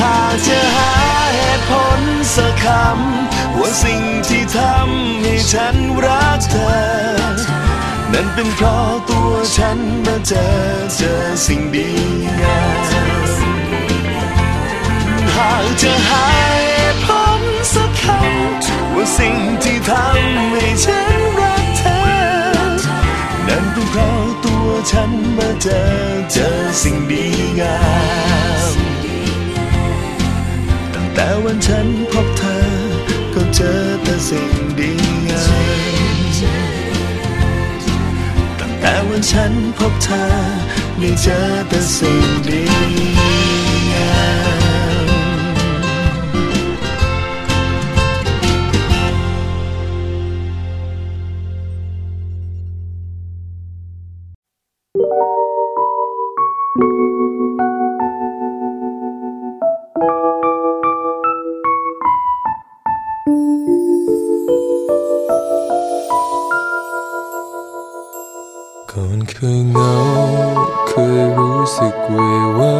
หากจะหาเหตุผลสักคำว่าสิ่งที่ทำให้ฉันรักเธอ นั่นเป็นเพราะตัวฉันมาเจอเจอสิ่งดีงามหากจะหาเหตุผลสักคำว่าสิ่งที่ทำให้ฉันรักเธอ นั่นเป็นเพราะตัวฉันมาเจอเจอสิ่งดีงาม วันฉันพบเธอ ก็เจอแต่สิ่งดีงามตั้งแต่วันฉันพบเธอได้เจอแต่สิ่งดีงาม ก่อนเคยเหงาเคยรู้สึกเววา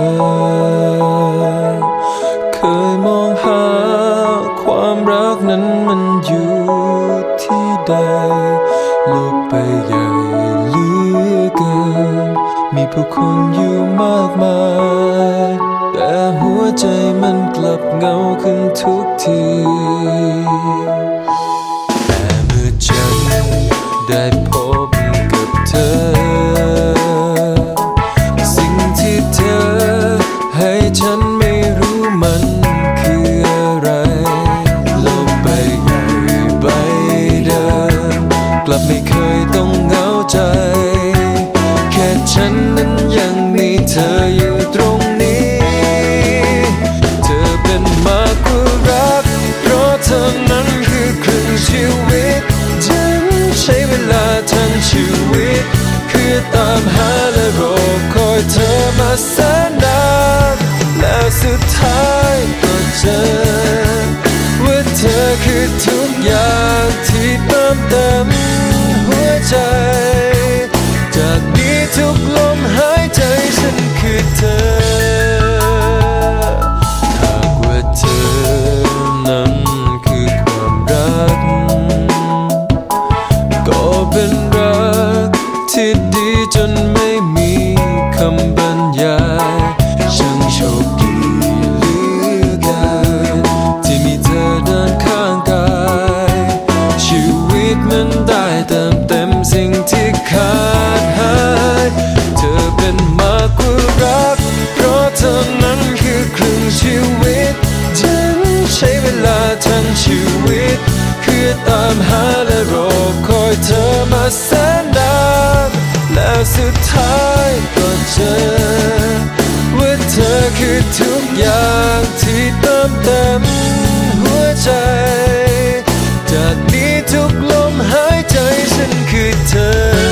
เคยมองหาความรักนั้นมันอยู่ที่ใดโลกไปใหญ่เหลือเกิน มีผู้คนอยู่มากมาย แต่หัวใจมันกลับเหงาขึ้นทุกที ลับไม่เคยต้องเหงาใจ แค่ฉันนั้นยังมีเธออยู่ตรงนี้ เธอเป็นมากกว่ารัก เพราะเธอนั้นคือครึ่งชีวิตฉันใช้เวลาทั้งชีวิต คือตามหาและรอคอยเธอมาแสนนานแล้วสุดท้ายก็เจอว่าเธอคือทุกอย่างที่เติมเต็ม หาและรอคอยเธอมาแสนนานและสุดท้ายก็เจอว่าเธอคือทุกอย่างที่เติมเต็มหัวใจ จากนี้ทุกลมหายใจฉันคือเธอ